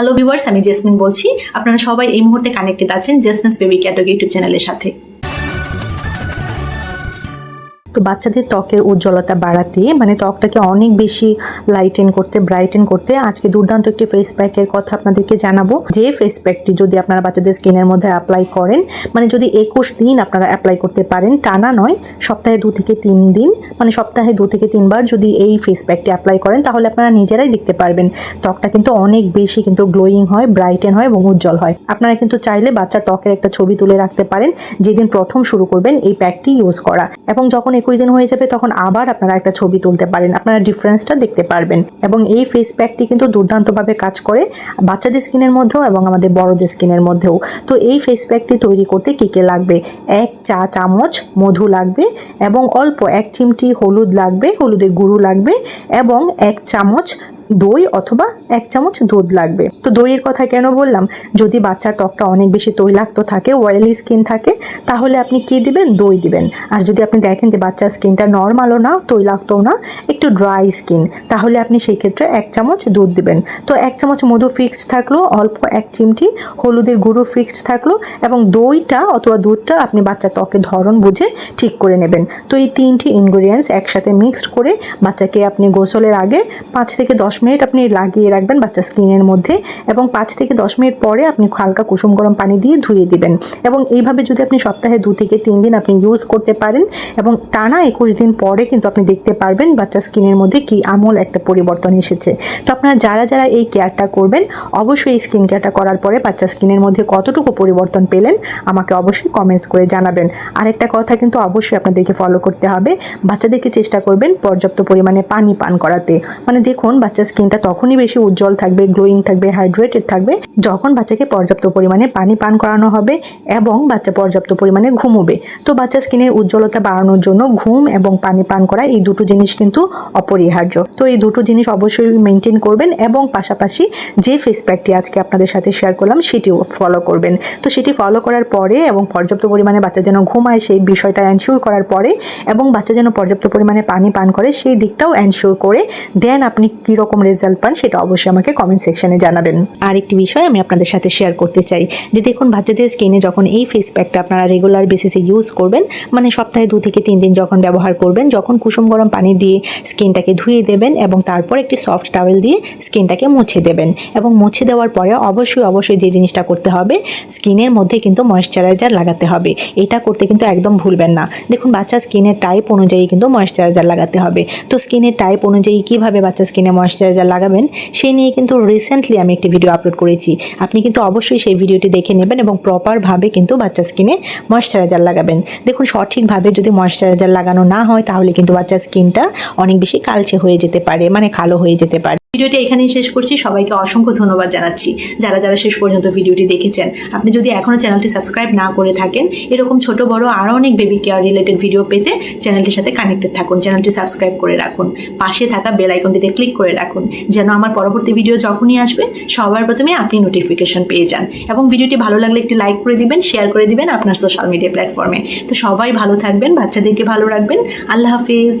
Hello viewers আমি jasmine বলছি। আপনারা সবাই এই মুহূর্তে কানেক্টেড আছেন জেসমিনস বেবি ক্যাটাগরি ইউটিউব চ্যানেলের সাথে। তো বাচ্চাদের ত্বকের উজ্জ্বলতা বাড়াতে মানে ত্বকটাকে অনেক বেশি লাইটেন করতে ব্রাইটেন করতে আজকে দুর্দান্ত একটি ফেস প্যাকের কথা আপনাদেরকে জানাব। যে ফেস প্যাকটি যদি আপনারা বাচ্চাদের স্কিনের মধ্যে অ্যাপ্লাই করেন মানে যদি একুশ দিন আপনারা অ্যাপ্লাই করতে পারেন, টানা নয়, সপ্তাহে দু থেকে তিন দিন মানে সপ্তাহে দু থেকে তিনবার যদি এই ফেস প্যাকটি অ্যাপ্লাই করেন, তাহলে আপনারা নিজেরাই দেখতে পারবেন, ত্বকটা কিন্তু অনেক বেশি কিন্তু গ্লোয়িং হয় ব্রাইটেন হয় এবং উজ্জ্বল হয়। আপনারা কিন্তু চাইলে বাচ্চার ত্বকের একটা ছবি তুলে রাখতে পারেন, যেদিন প্রথম শুরু করবেন এই প্যাকটি ইউজ করা। এবং যখন একুশ দিন হয়ে যাবে, তখন আবার আপনারা একটা ছবি তুলতে পারেন। আপনারা ডিফারেন্সটা দেখতে পারবেন। এবং এই ফেস প্যাকটি কিন্তু দুর্দান্তভাবে কাজ করে বাচ্চাদের স্কিনের মধ্যেও এবং আমাদের বড়দের স্কিনের মধ্যেও। তো এই ফেস প্যাকটি তৈরি করতে কী কী লাগবে? এক চা চামচ মধু লাগবে এবং অল্প এক চিমটি হলুদ লাগবে, হলুদের গুঁড়ো লাগবে এবং এক চামচ দই অথবা এক চামচ দুধ লাগবে। তো দইয়ের কথা কেন বললাম? যদি বাচ্চার ত্বকটা অনেক বেশি তৈলাক্ত থাকে অয়েলি স্কিন থাকে, তাহলে আপনি কি দিবেন? দই দিবেন। আর যদি আপনি দেখেন যে বাচ্চার স্কিনটা নর্মালও না, তৈলাক্তও না, একটু ড্রাই স্কিন তাহলে আপনি সেই ক্ষেত্রে এক চামচ দুধ দিবেন। তো এক চামচ মধু ফিক্সড থাকল, অল্প এক চিমটি হলুদের গুঁড়ো ফিক্সড থাকল এবং দইটা অথবা দুধটা আপনি বাচ্চার ত্বকের ধরন বুঝে ঠিক করে নেবেন। তো এই তিনটি ইনগ্রিডিয়েন্টস একসাথে মিক্সড করে বাচ্চাকে আপনি গোসলের আগে পাঁচ থেকে দশ মিনিট আপনি লাগিয়ে রাখবেন বাচ্চার স্কিনের মধ্যে এবং পাঁচ থেকে দশ মিনিট পরে আপনি হালকা কুসুম গরম পানি দিয়ে ধুয়ে দিবেন। এবং এইভাবে যদি আপনি সপ্তাহে দু থেকে তিন দিন আপনি ইউজ করতে পারেন এবং টানা একুশ দিন পরে কিন্তু আপনি দেখতে পারবেন বাচ্চার স্কিনের মধ্যে কি আমূল একটা পরিবর্তন এসেছে। তো আপনারা যারা যারা এই কেয়ারটা করবেন, অবশ্যই এই স্কিন কেয়ারটা করার পরে বাচ্চার স্কিনের মধ্যে কতটুকু পরিবর্তন পেলেন আমাকে অবশ্যই কমেন্টস করে জানাবেন। আরেকটা কথা কিন্তু অবশ্যই আপনাদেরকে ফলো করতে হবে, বাচ্চাদেরকে চেষ্টা করবেন পর্যাপ্ত পরিমাণে পানি পান করাতে। মানে দেখুন, বাচ্চার স্কিনটা তখনই বেশি উজ্জ্বল থাকবে গ্লোয়িং থাকবে হাইড্রেটেড থাকবে, যখন বাচ্চাকে পর্যাপ্ত পরিমাণে পানি পান করানো হবে এবং বাচ্চা পর্যাপ্ত পরিমাণে ঘুমোবে। তো বাচ্চার স্কিনের উজ্জ্বলতা বাড়ানোর জন্য ঘুম এবং পানি পান করা এই দুটো জিনিস কিন্তু অপরিহার্য। তো এই দুটো জিনিস অবশ্যই মেনটেন করবেন এবং পাশাপাশি যে ফেস প্যাকটি আজকে আপনাদের সাথে শেয়ার করলাম সেটিও ফলো করবেন। তো সেটি ফলো করার পরে এবং পর্যাপ্ত পরিমাণে বাচ্চা যেন ঘুমায় সেই বিষয়টা এনশিওর করার পরে এবং বাচ্চা যেন পর্যাপ্ত পরিমাণে পানি পান করে সেই দিকটাও এনশিওর করে দেন আপনি কীরকম রেজাল্ট পান, সেটা অবশ্যই আমাকে কমেন্ট সেকশনে জানাবেন। আর একটি বিষয় আমি আপনাদের সাথে শেয়ার করতে চাই, যে দেখুন বাচ্চাদের স্কিনে যখন এই ফেস প্যাকটা আপনারা রেগুলার বেসিসে ইউজ করবেন মানে সপ্তাহে দু থেকে তিন দিন যখন ব্যবহার করবেন, যখন কুসুম গরম পানি দিয়ে স্কিনটাকে ধুয়ে দেবেন এবং তারপর একটি সফট টাওয়েল দিয়ে স্কিনটাকে মুছে দেবেন। এবং মুছে দেওয়ার পরে অবশ্যই অবশ্যই যে জিনিসটা করতে হবে স্কিনের মধ্যে কিন্তু ময়শ্চারাইজার লাগাতে হবে। এটা করতে কিন্তু একদম ভুলবেন না। দেখুন বাচ্চা স্কিনের টাইপ অনুযায়ী কিন্তু ময়শ্চারাইজার লাগাতে হবে। তো স্কিনের টাইপ অনুযায়ী কীভাবে বাচ্চা স্কিনে ময়শ্চারাইজার লাগাবেন, সেই নিয়ে কিন্তু রিসেন্টলি আমি একটি ভিডিও আপলোড করেছি। আপনি কিন্তু অবশ্যই সেই ভিডিওটি দেখে নেবেন এবং প্রপারভাবে কিন্তু বাচ্চা স্কিনে ময়শ্চারাইজার লাগাবেন। দেখুন, সঠিকভাবে যদি ময়শ্চারাইজার লাগানো না হয়, তাহলে কিন্তু বাচ্চার স্কিনটা অনেক বেশি কালচে হয়ে যেতে পারে মানে কালো হয়ে যেতে পারে। ভিডিওটি এখানেই শেষ করছি। সবাইকে অসংখ্য ধন্যবাদ জানাচ্ছি। যারা যারা শেষ পর্যন্ত ভিডিওটি দেখেছেন, আপনি যদি এখনও চ্যানেলটি সাবস্ক্রাইব না করে থাকেন, এরকম ছোট, বড় আরও অনেক বেবি কেয়ার রিলেটেড ভিডিও পেতে চ্যানেলটির সাথে কানেক্টেড থাকুন। চ্যানেলটি সাবস্ক্রাইব করে রাখুন। পাশে থাকা বেল আইকনটিতে ক্লিক করে রাখুন। যেন আমার পরবর্তী ভিডিও যখনই আসবে, সবার প্রথমে আপনি নোটিফিকেশন পেয়ে যান। এবং ভিডিওটি ভালো লাগলে একটি লাইক করে দিবেন শেয়ার করে দিবেন আপনার সোশ্যাল মিডিয়া প্ল্যাটফর্মে তো সবাই ভালো থাকবেন, বাচ্চাদেরকে ভালো রাখবেন। আল্লাহ হাফিজ।